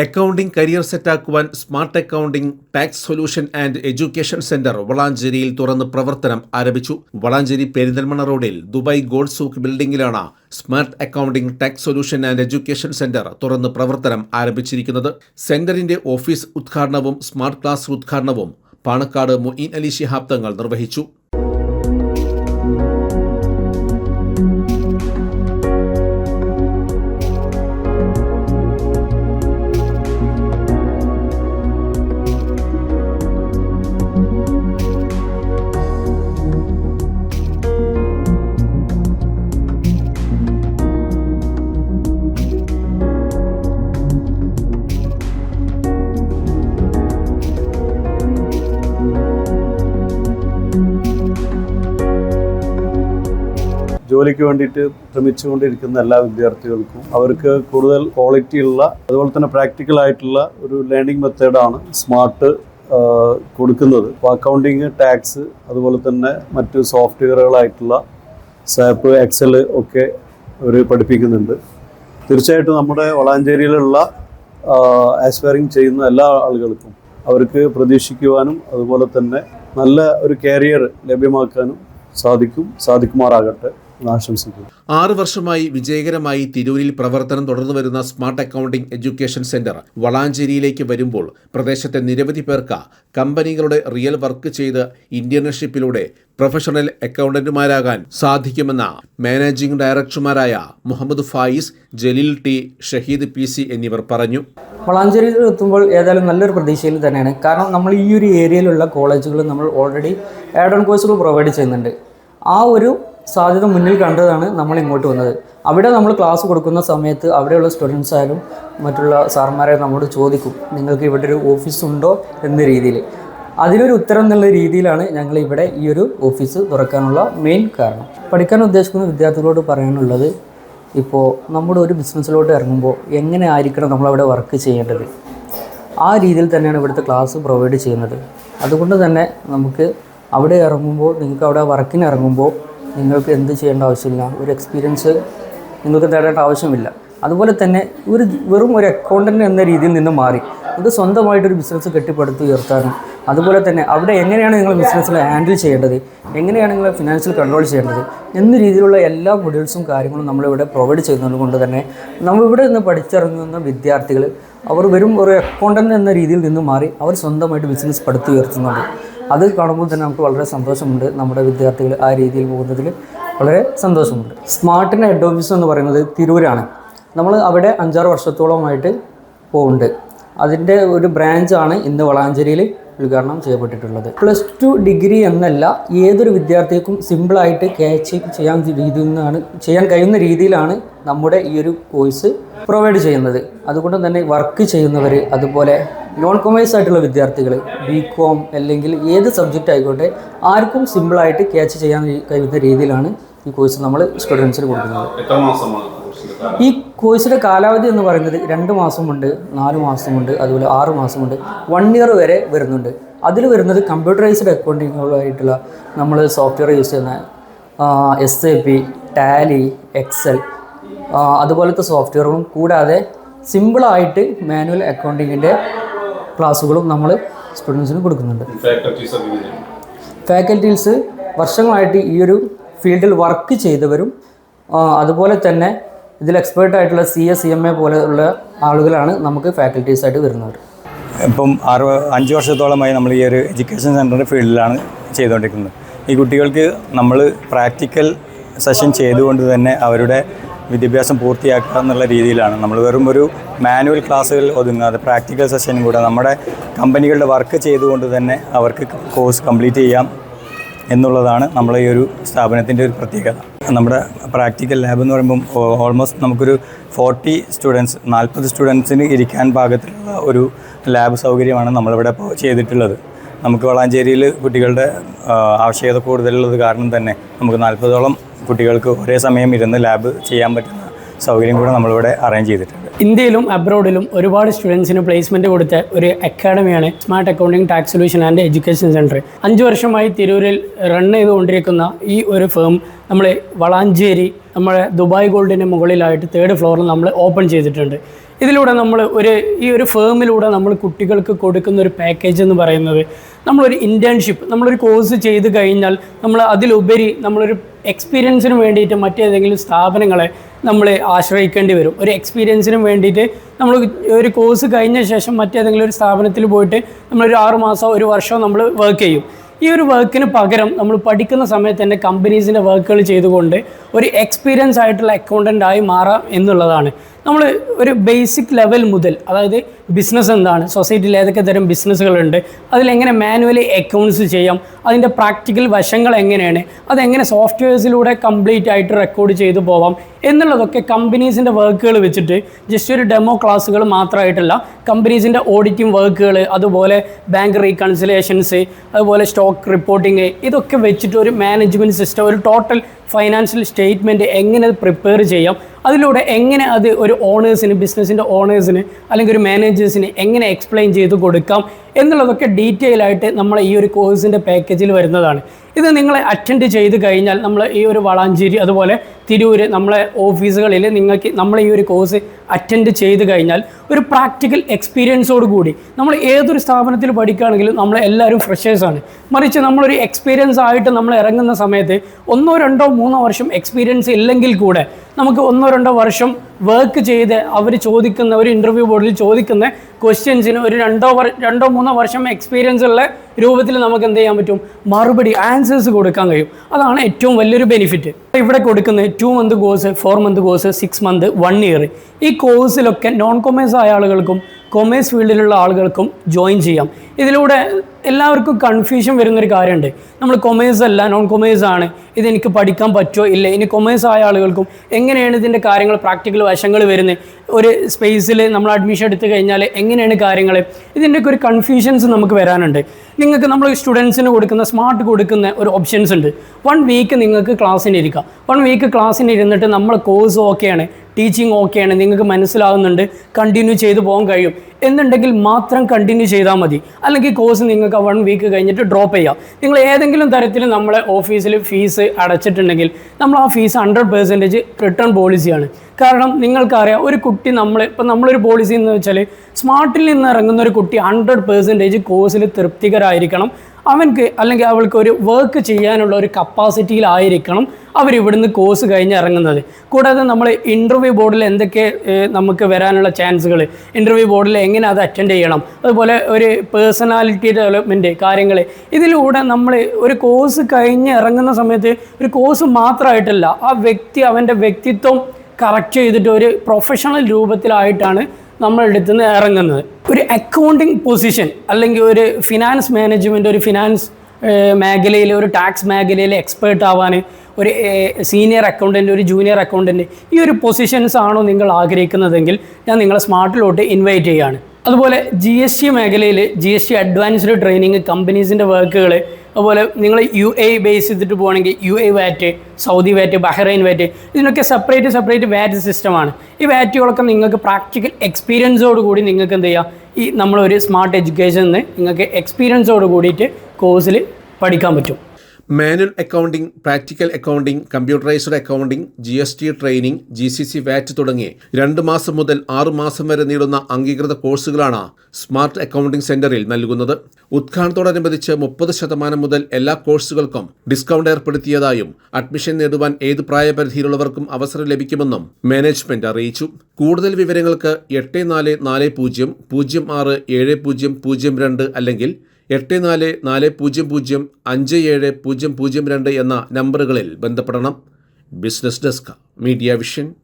Accounting career സെറ്റാക്കുവാൻ Smart Accounting Tax Solution and Education Centre വളാഞ്ചേരിയിൽ തുറന്ന് പ്രവർത്തനം ആരംഭിച്ചു. വളാഞ്ചേരി പെരിന്തൽമണ്ണ റോഡിൽ Dubai gold souk ബിൽഡിംഗിലാണ് Smart Accounting Tax Solution and Education Centre തുറന്ന് പ്രവർത്തനം ആരംഭിച്ചിരിക്കുന്നത്. സെന്ററിന്റെ ഓഫീസ് ഉദ്ഘാടനവും സ്മാർട്ട് ക്ലാസ് ഉദ്ഘാടനവും പാണക്കാട് മൊയ്ൻ അലി ശിഹാബ് തങ്ങൾ നിർവഹിച്ചു. ജോലിക്ക് വേണ്ടിയിട്ട് ശ്രമിച്ചുകൊണ്ടിരിക്കുന്ന എല്ലാ വിദ്യാർത്ഥികൾക്കും അവർക്ക് കൂടുതൽ ക്വാളിറ്റി ഉള്ള അതുപോലെ തന്നെ പ്രാക്ടിക്കൽ ആയിട്ടുള്ള ഒരു ലേണിംഗ് മെത്തേഡാണ് സ്മാർട്ട് കൊടുക്കുന്നത്. അപ്പോൾ അക്കൗണ്ടിങ് ടാക്സ് അതുപോലെ തന്നെ മറ്റ് സോഫ്റ്റ്വെയറുകളായിട്ടുള്ള സാപ്പ് എക്സൽ ഒക്കെ അവർ പഠിപ്പിക്കുന്നുണ്ട്. തീർച്ചയായിട്ടും നമ്മുടെ വളാഞ്ചേരിയിലുള്ള ആസ്പയറിങ് ചെയ്യുന്ന എല്ലാ ആളുകൾക്കും അവർക്ക് പ്രതീക്ഷിക്കുവാനും അതുപോലെ തന്നെ നല്ല ഒരു കരിയർ ലഭ്യമാക്കാനും സാധിക്കും സാധിക്കുമാറാകട്ടെ. ആശംസിക്കുന്നു. ആറ് വർഷമായി വിജയകരമായി തിരൂരിൽ പ്രവർത്തനം തുടർന്നു വരുന്ന സ്മാർട്ട് അക്കൗണ്ടിംഗ് എഡ്യൂക്കേഷൻ സെന്റർ വളാഞ്ചേരിയിലേക്ക് വരുമ്പോൾ പ്രദേശത്തെ നിരവധി പേർക്ക് കമ്പനികളുടെ റിയൽ വർക്ക് ചെയ്ത് ഇന്റേൺഷിപ്പിലൂടെ പ്രൊഫഷണൽ അക്കൗണ്ടന്റുമാരാകാൻ സാധിക്കുമെന്ന managing ഡയറക്ടർമാരായ Muhammad Fayis Jaleel T Shaheed P C എന്നിവർ പറഞ്ഞു. വളാഞ്ചേരിയിൽ എത്തുമ്പോൾ ഏതായാലും നല്ലൊരു പ്രതീക്ഷയിൽ തന്നെയാണ്. കാരണം നമ്മൾ ഈ ഒരു ഏരിയയിലുള്ള കോളേജുകൾ നമ്മൾ ഓൾറെഡി ആഡ് ഓൺ കോഴ്സുകൾ പ്രൊവൈഡ് ചെയ്യുന്നുണ്ട്. ആ ഒരു സാധ്യത മുന്നിൽ കണ്ടതാണ് നമ്മൾ ഇങ്ങോട്ട് വന്നത്. അവിടെ നമ്മൾ ക്ലാസ് കൊടുക്കുന്ന സമയത്ത് അവിടെയുള്ള സ്റ്റുഡൻസ് ആയാലും മറ്റുള്ള സാർമാരെ നമ്മോട് ചോദിക്കും നിങ്ങൾക്ക് ഇവിടെ ഒരു ഓഫീസ് ഉണ്ടോ? എന്ന രീതിയിൽ. അതിനൊരു ഉത്തരം എന്നുള്ള രീതിയിലാണ് ഞങ്ങൾ ഇവിടെ ഈ ഒരു ഓഫീസ് തുറക്കാനുള്ള മെയിൻ കാരണം. പഠിക്കാൻ ഉദ്ദേശിക്കുന്ന വിദ്യാർത്ഥികളോട് പറയാനുള്ളത് ഇപ്പോൾ നമ്മുടെ ഒരു ബിസിനസ്സിലോട്ട് ഇറങ്ങുമ്പോൾ എങ്ങനെ ആയിരിക്കണം നമ്മൾ അവിടെ വർക്ക് ചെയ്യേണ്ടത്? ആ രീതിയിൽ തന്നെയാണ് ഇവിടുത്തെ ക്ലാസ് പ്രൊവൈഡ് ചെയ്യുന്നത്. അതുകൊണ്ട് തന്നെ നമുക്ക് അവിടെ ഇറങ്ങുമ്പോൾ നിങ്ങൾക്ക് അവിടെ വർക്കിന് ഇറങ്ങുമ്പോൾ നിങ്ങൾക്ക് എന്ത് ചെയ്യേണ്ട ആവശ്യമില്ല. ഒരു എക്സ്പീരിയൻസ് നിങ്ങൾക്ക് തേടേണ്ട ആവശ്യമില്ല. അതുപോലെ തന്നെ ഒരു വെറും ഒരു അക്കൗണ്ടന്റ് എന്ന രീതിയിൽ നിന്ന് മാറി. ഇത് സ്വന്തമായിട്ടൊരു ബിസിനസ് കെട്ടിപ്പടുത്ത് ഉയർത്താനും അതുപോലെ തന്നെ അവിടെ എങ്ങനെയാണ് നിങ്ങൾ ബിസിനസ്സിൽ ഹാൻഡിൽ ചെയ്യേണ്ടത് എങ്ങനെയാണ് നിങ്ങൾ ഫിനാൻഷ്യൽ കൺട്രോൾ ചെയ്യേണ്ടത് എന്ന രീതിയിലുള്ള എല്ലാ മൊഡ്യൂൾസും കാര്യങ്ങളും നമ്മളിവിടെ പ്രൊവൈഡ് ചെയ്യുന്നത് കൊണ്ട് തന്നെ നമ്മളിവിടെ നിന്ന് പഠിച്ചിറങ്ങുന്ന വിദ്യാർത്ഥികൾ അവർ വെറും ഒരു അക്കൗണ്ടന്റ് എന്ന രീതിയിൽ നിന്ന് മാറി അവർ സ്വന്തമായിട്ട് ബിസിനസ് പടുത്തുയർത്തുന്നുണ്ട് അത് കാണുമ്പോൾ തന്നെ നമുക്ക് വളരെ സന്തോഷമുണ്ട്. നമ്മുടെ വിദ്യാർത്ഥികൾ ആ രീതിയിൽ പോകുന്നതിൽ വളരെ സന്തോഷമുണ്ട്. സ്മാർട്ടിന്റെ ഹെഡ് ഓഫീസ് എന്ന് പറയുന്നത് തിരൂരാണ്. നമ്മൾ അവിടെ അഞ്ചാറ് വർഷത്തോളമായിട്ട് പോകുന്നുണ്ട്. അതിന്റെ ഒരു ബ്രാഞ്ചാണ് ഇന്ന് വളാഞ്ചേരിയിൽ ഉദ്ഘാടനം ചെയ്യപ്പെട്ടിട്ടുള്ളത്. പ്ലസ് ടു ഡിഗ്രി എന്നല്ല ഏതൊരു വിദ്യാർത്ഥിക്കും സിമ്പിളായിട്ട് ക്യാച്ച് ചെയ്യാൻ രീതിയിൽ നിന്നാണ് ചെയ്യാൻ കഴിയുന്ന രീതിയിലാണ് നമ്മുടെ ഈ ഒരു കോഴ്സ് പ്രൊവൈഡ് ചെയ്യുന്നത്. അതുകൊണ്ട് തന്നെ വർക്ക് ചെയ്യുന്നവർ അതുപോലെ നോൺ കൊമേഴ്സ് ആയിട്ടുള്ള വിദ്യാർത്ഥികൾ ബി കോം അല്ലെങ്കിൽ ഏത് സബ്ജക്റ്റ് ആയിക്കോട്ടെ ആർക്കും സിമ്പിളായിട്ട് ക്യാച്ച് ചെയ്യാൻ കഴിയുന്ന രീതിയിലാണ് ഈ കോഴ്സ് നമ്മൾ സ്റ്റുഡൻസിന് കൊടുക്കുന്നത്. ഈ കോഴ്സിന്റെ കാലാവധി എന്ന് പറയുന്നത് രണ്ട് മാസമുണ്ട് നാല് മാസമുണ്ട് അതുപോലെ ആറ് മാസമുണ്ട് വൺ ഇയർ വരെ വരുന്നുണ്ട്. അതിൽ വരുന്നത് കമ്പ്യൂട്ടറൈസ്ഡ് അക്കൗണ്ടിങ്ങുകളായിട്ടുള്ള നമ്മൾ സോഫ്റ്റ്വെയർ യൂസ് ചെയ്യുന്ന S A P Tally Excel അതുപോലത്തെ സോഫ്റ്റ്വെയറുകളും കൂടാതെ സിമ്പിളായിട്ട് മാനുവൽ അക്കൗണ്ടിങ്ങിന്റെ ക്ലാസ്സുകളും നമ്മൾ സ്റ്റുഡൻസിന് കൊടുക്കുന്നുണ്ട്. ഫാക്കൽറ്റീസ് വർഷങ്ങളായിട്ട് ഈ ഒരു ഫീൽഡിൽ വർക്ക് ചെയ്തവരും അതുപോലെ തന്നെ ഇതിൽ എക്സ്പേർട്ട് ആയിട്ടുള്ള C S C M A പോലെയുള്ള ആളുകളാണ് നമുക്ക് ഫാക്കൽറ്റീസ് ആയിട്ട് വരുന്നത് ഇപ്പം ആറ് അഞ്ച് വർഷത്തോളമായി നമ്മൾ ഈ ഒരു എഡ്യൂക്കേഷൻ സെന്ററിന്റെ ഫീൽഡിലാണ് ചെയ്തുകൊണ്ടിരിക്കുന്നത്. ഈ കുട്ടികൾക്ക് നമ്മൾ പ്രാക്ടിക്കൽ സെഷൻ ചെയ്തുകൊണ്ട് തന്നെ അവരുടെ വിദ്യാഭ്യാസം പൂർത്തിയാക്കുക എന്നുള്ള രീതിയിലാണ്. നമ്മൾ വെറും ഒരു മാനുവൽ ക്ലാസ്സുകൾ ഒതുങ്ങാതെ പ്രാക്ടിക്കൽ സെഷനും കൂടെ നമ്മുടെ കമ്പനികളുടെ വർക്ക് ചെയ്തുകൊണ്ട് തന്നെ അവർക്ക് കോഴ്സ് കംപ്ലീറ്റ് ചെയ്യാം എന്നുള്ളതാണ് നമ്മളെ ഈ ഒരു സ്ഥാപനത്തിന്റെ ഒരു പ്രത്യേകത. നമ്മുടെ പ്രാക്ടിക്കൽ ലാബ് എന്ന് പറയുമ്പോൾ ഓൾമോസ്റ്റ് നമുക്കൊരു ഫോർട്ടി സ്റ്റുഡൻസ് നാൽപ്പത് സ്റ്റുഡൻസിന് ഇരിക്കാൻ പാകത്തിലുള്ള ഒരു ലാബ് സൗകര്യമാണ് നമ്മളിവിടെ ഇപ്പോൾ ചെയ്തിട്ടുള്ളത്. നമുക്ക് വളാഞ്ചേരിയിൽ കുട്ടികളുടെ ആവശ്യകത കൂടുതലുള്ളത് കാരണം തന്നെ നമുക്ക് നാൽപ്പതോളം കുട്ടികൾക്ക് ഒരേ സമയം ഇരുന്ന് ലാബ് ചെയ്യാൻ പറ്റുന്ന സൗകര്യം കൂടെ നമ്മളിവിടെ അറേഞ്ച് ചെയ്തിട്ടുണ്ട്. ഇന്ത്യയിലും അബ്രോഡിലും ഒരുപാട് സ്റ്റുഡൻസിന് പ്ലേസ്മെന്റ് കൊടുത്ത ഒരു അക്കാഡമിയാണ് Smart Accounting Tax Solution and Education Centre അഞ്ച് വർഷമായി തിരൂരിൽ റൺ ചെയ്തുകൊണ്ടിരിക്കുന്ന ഈ ഒരു ഫേം നമ്മൾ വളാഞ്ചേരി നമ്മളെ ദുബായ് ഗോൾഡിന്റെ മുകളിലായിട്ട് തേർഡ് ഫ്ലോറിൽ നമ്മൾ ഓപ്പൺ ചെയ്തിട്ടുണ്ട്. ഇതിലൂടെ നമ്മൾ ഒരു ഈ ഒരു ഫേമിലൂടെ നമ്മൾ കുട്ടികൾക്ക് കൊടുക്കുന്ന ഒരു പാക്കേജ് എന്ന് പറയുന്നത് നമ്മളൊരു ഇന്റേൺഷിപ്പ് നമ്മളൊരു കോഴ്സ് ചെയ്ത് കഴിഞ്ഞാൽ നമ്മൾ അതിലുപരി നമ്മളൊരു എക്സ്പീരിയൻസിന് വേണ്ടിയിട്ട് മറ്റേതെങ്കിലും സ്ഥാപനങ്ങളെ നമ്മൾ ആശ്രയിക്കേണ്ടി വരും. ഒരു എക്സ്പീരിയൻസിനും വേണ്ടിയിട്ട് നമ്മൾ ഒരു കോഴ്സ് കഴിഞ്ഞ ശേഷം മറ്റേതെങ്കിലും ഒരു സ്ഥാപനത്തിൽ പോയിട്ട് നമ്മളൊരു ആറ് മാസമോ ഒരു വർഷമോ നമ്മൾ വർക്ക് ചെയ്യും. ഈ ഒരു വർക്കിന് പകരം നമ്മൾ പഠിക്കുന്ന സമയത്ത് തന്നെ കമ്പനീസിന്റെ വർക്കുകൾ ചെയ്തുകൊണ്ട് ഒരു എക്സ്പീരിയൻസ് ആയിട്ടുള്ള അക്കൗണ്ടന്റ് ആയി മാറാം എന്നുള്ളതാണ്. നമ്മൾ ഒരു ബേസിക് ലെവൽ മുതൽ അതായത് ബിസിനസ് എന്താണ് സൊസൈറ്റിയിൽ ഏതൊക്കെ തരം ബിസിനസ്സുകളുണ്ട് അതിലെങ്ങനെ മാനുവലി അക്കൗണ്ട്സ് ചെയ്യാം അതിന്റെ പ്രാക്ടിക്കൽ വശങ്ങൾ എങ്ങനെയാണ് അതെങ്ങനെ സോഫ്റ്റ്വെയർസിലൂടെ കംപ്ലീറ്റ് ആയിട്ട് റെക്കോർഡ് ചെയ്തു പോവാം എന്നുള്ളതൊക്കെ കമ്പനീസിന്റെ വർക്കുകൾ വെച്ചിട്ട് ജസ്റ്റ് ഒരു ഡെമോ ക്ലാസ്സുകൾ മാത്രമായിട്ടല്ല കമ്പനീസിന്റെ ഓഡിറ്റിംഗ് വർക്കുകൾ അതുപോലെ ബാങ്ക് റീകൺസിലേഷൻസ് അതുപോലെ സ്റ്റോക്ക് റിപ്പോർട്ടിങ് ഇതൊക്കെ വെച്ചിട്ട് ഒരു മാനേജ്മെന്റ് സിസ്റ്റം ഒരു ടോട്ടൽ ഫൈനാൻഷ്യൽ സ്റ്റേറ്റ്മെന്റ് എങ്ങനെ അത് പ്രിപ്പയർ ചെയ്യാം അതിലൂടെ എങ്ങനെ അത് ഒരു ഓണേഴ്സിന് ബിസിനസ്സിന്റെ ഓണേഴ്സിന് അല്ലെങ്കിൽ ഒരു മാനേജേഴ്സിന് എങ്ങനെ എക്സ്പ്ലെയിൻ ചെയ്ത് കൊടുക്കാം എന്നുള്ളതൊക്കെ ഡീറ്റെയിൽ ആയിട്ട് നമ്മൾ ഈ ഒരു കോഴ്സിന്റെ പാക്കേജിൽ വരുന്നതാണ്. ഇത് നിങ്ങൾ അറ്റൻഡ് ചെയ്ത് കഴിഞ്ഞാൽ നമ്മൾ ഈ ഒരു വളാഞ്ചേരി അതുപോലെ തിരൂർ നമ്മളെ ഓഫീസുകളിൽ നിങ്ങൾക്ക് നമ്മൾ ഈ ഒരു കോഴ്സ് അറ്റൻഡ് ചെയ്ത് കഴിഞ്ഞാൽ ഒരു പ്രാക്ടിക്കൽ എക്സ്പീരിയൻസോട് കൂടി നമ്മൾ ഏതൊരു സ്ഥാപനത്തിൽ പഠിക്കുകയാണെങ്കിലും നമ്മൾ എല്ലാവരും ഫ്രഷേഴ്സാണ് മറിച്ച് നമ്മളൊരു എക്സ്പീരിയൻസ് ആയിട്ട് നമ്മൾ ഇറങ്ങുന്ന സമയത്ത് ഒന്നോ രണ്ടോ മൂന്നോ വർഷം എക്സ്പീരിയൻസ് ഇല്ലെങ്കിൽ കൂടെ നമുക്ക് ഒന്നോ രണ്ടോ വർഷം വർക്ക് ചെയ്ത് അവർ ചോദിക്കുന്ന ഒരു ഇന്റർവ്യൂ ബോർഡിൽ ചോദിക്കുന്ന ക്വസ്റ്റ്യൻസിന് ഒരു രണ്ടോ രണ്ടോ മൂന്നോ വർഷം എക്സ്പീരിയൻസ് ഉള്ള രൂപത്തിൽ നമുക്ക് എന്ത് ചെയ്യാൻ പറ്റും? മറുപടി ആൻസേഴ്സ് കൊടുക്കാൻ കഴിയും. അതാണ് ഏറ്റവും വലിയൊരു ബെനിഫിറ്റ് ഇവിടെ കൊടുക്കുന്നത് two month course four month course six month one year ഈ കോഴ്സിലൊക്കെ നോൺ കൊമേഴ്സ് ആയ ആളുകൾക്കും കൊമേഴ്സ് ഫീൽഡിലുള്ള ആളുകൾക്കും ജോയിൻ ചെയ്യാം. ഇതിലൂടെ എല്ലാവർക്കും കൺഫ്യൂഷൻ വരുന്നൊരു കാര്യമുണ്ട്. നമ്മൾ കൊമേഴ്സ് അല്ല നോൺ കൊമേഴ്സ് ആണ് ഇതെനിക്ക് പഠിക്കാൻ പറ്റുമോ ഇല്ല. ഇനി കൊമേഴ്സ് ആയ ആളുകൾക്കും എങ്ങനെയാണ് ഇതിന്റെ കാര്യങ്ങൾ പ്രാക്ടിക്കൽ വശങ്ങൾ വരുന്നത്? ഒരു സ്പേസിൽ നമ്മൾ അഡ്മിഷൻ എടുത്തു കഴിഞ്ഞാൽ എങ്ങനെയാണ് കാര്യങ്ങൾ? ഇതിന്റെയൊക്കെ ഒരു കൺഫ്യൂഷൻസ് നമുക്ക് വരാനുണ്ട്. നിങ്ങൾക്ക് നമ്മൾ സ്റ്റുഡൻസിന് കൊടുക്കുന്ന സ്മാർട്ട് കൊടുക്കുന്ന ഒരു ഓപ്ഷൻസ് ഉണ്ട്. വൺ വീക്ക് നിങ്ങൾക്ക് ക്ലാസ്സിന് ഇരിക്കാം. വൺ വീക്ക് ക്ലാസ്സിന് ഇരുന്നിട്ട് നമ്മൾ കോഴ്സ് ഓക്കെയാണ് ടീച്ചിങ് ഓക്കെയാണ് നിങ്ങൾക്ക് മനസ്സിലാവുന്നുണ്ട്. കണ്ടിന്യൂ ചെയ്തു പോകാൻ കഴിയും. എന്നുണ്ടെങ്കിൽ മാത്രം കണ്ടിന്യൂ ചെയ്താൽ മതി. അല്ലെങ്കിൽ കോഴ്സ് നിങ്ങൾക്ക് വൺ വീക്ക് കഴിഞ്ഞിട്ട് ഡ്രോപ്പ് ചെയ്യാം. നിങ്ങൾ ഏതെങ്കിലും തരത്തിൽ നമ്മളെ ഓഫീസിൽ ഫീസ് അടച്ചിട്ടുണ്ടെങ്കിൽ നമ്മൾ ആ ഫീസ് ഹൺഡ്രഡ് പെർസെന്റേജ് റിട്ടേൺ പോളിസിയാണ് കാരണം നിങ്ങൾക്കറിയാം ഒരു കുട്ടി നമ്മൾ ഇപ്പം നമ്മളൊരു പോളിസി എന്ന് വെച്ചാൽ സ്മാർട്ടിൽ നിന്ന് ഇറങ്ങുന്ന ഒരു കുട്ടി ഹൺഡ്രഡ് പെർസെന്റേജ് കോഴ്സിൽ തൃപ്തികരായിരിക്കണം. അവൻക്ക് അല്ലെങ്കിൽ അവൾക്ക് ഒരു വർക്ക് ചെയ്യാനുള്ള ഒരു കപ്പാസിറ്റിയിലായിരിക്കണം അവരിവിടുന്ന് കോഴ്സ് കഴിഞ്ഞ് ഇറങ്ങുന്നത്. കൂടാതെ നമ്മൾ ഇന്റർവ്യൂ ബോർഡിൽ എന്തൊക്കെ നമുക്ക് വരാനുള്ള ചാൻസുകൾ ഇന്റർവ്യൂ ബോർഡിൽ എങ്ങനെ അത് അറ്റൻഡ് ചെയ്യണം അതുപോലെ ഒരു പേഴ്സണാലിറ്റി ഡെവലപ്മെന്റ് കാര്യങ്ങൾ ഇതിലൂടെ നമ്മൾ ഒരു കോഴ്സ് കഴിഞ്ഞ് ഇറങ്ങുന്ന സമയത്ത് ഒരു കോഴ്സ് മാത്രമായിട്ടല്ല ആ വ്യക്തി അവന്റെ വ്യക്തിത്വം കറക്റ്റ് ചെയ്തിട്ട് ഒരു പ്രൊഫഷണൽ രൂപത്തിലായിട്ടാണ് നമ്മൾ അടുത്തുനിന്ന് ഇറങ്ങുന്നത്. ഒരു അക്കൗണ്ടിങ് പൊസിഷൻ അല്ലെങ്കിൽ ഒരു ഫിനാൻസ് മാനേജ്മെന്റ് ഒരു ഫിനാൻസ് മേഖലയിൽ ഒരു ടാക്സ് മേഖലയിൽ എക്സ്പേർട്ട് ആവാൻ ഒരു സീനിയർ അക്കൗണ്ടന്റ് ഒരു ജൂനിയർ അക്കൗണ്ടന്റ് ഈ ഒരു പൊസിഷൻസ് ആണോ നിങ്ങൾ ആഗ്രഹിക്കുന്നതെങ്കിൽ ഞാൻ നിങ്ങളെ സ്മാർട്ടിലോട്ട് ഇൻവൈറ്റ് ചെയ്യുകയാണ്. അതുപോലെ ജി എസ് ടി മേഖലയിൽ G S T advanced training കമ്പനീസിന്റെ വർക്കുകൾ അതുപോലെ നിങ്ങൾ യു എ ബേസ് ചെയ്തിട്ട് പോകണമെങ്കിൽ U A VAT Saudi VAT Bahrain VAT ഇതിനൊക്കെ സെപ്പറേറ്റ് സെപ്പറേറ്റ് വാറ്റ് സിസ്റ്റമാണ് ഈ വാറ്റുകളൊക്കെ നിങ്ങൾക്ക് പ്രാക്ടിക്കൽ എക്സ്പീരിയൻസോട് കൂടി നിങ്ങൾക്ക് എന്ത് ചെയ്യാം? ഈ നമ്മളൊരു സ്മാർട്ട് എഡ്യൂക്കേഷനിൽ നിങ്ങൾക്ക് എക്സ്പീരിയൻസോട് കൂടിയിട്ട് കോഴ്സിൽ പഠിക്കാൻ പറ്റും. Manual accounting practical accounting computerised accounting G S T training G C C VAT തുടങ്ങി രണ്ട് മാസം മുതൽ ആറു മാസം വരെ നീളുന്ന അംഗീകൃത കോഴ്സുകളാണ് സ്മാർട്ട് അക്കൗണ്ടിംഗ് സെന്ററിൽ നൽകുന്നത്. ഉദ്ഘാടനത്തോടനുബന്ധിച്ച് മുപ്പത് ശതമാനം മുതൽ എല്ലാ കോഴ്സുകൾക്കും ഡിസ്കൗണ്ട് ഏർപ്പെടുത്തിയതായും അഡ്മിഷൻ നേടുവാൻ ഏത് പ്രായപരിധിയിലുള്ളവർക്കും അവസരം ലഭിക്കുമെന്നും മാനേജ്മെന്റ് അറിയിച്ചു. കൂടുതൽ വിവരങ്ങൾക്ക് എട്ട് നാല് നാല് പൂജ്യം പൂജ്യം ആറ് ഏഴ് പൂജ്യം പൂജ്യം രണ്ട് അല്ലെങ്കിൽ എട്ട് നാല് നാല് പൂജ്യം പൂജ്യം അഞ്ച് ഏഴ് പൂജ്യം പൂജ്യം രണ്ട് എന്ന നമ്പറുകളിൽ ബന്ധപ്പെടണം. Business desk media vision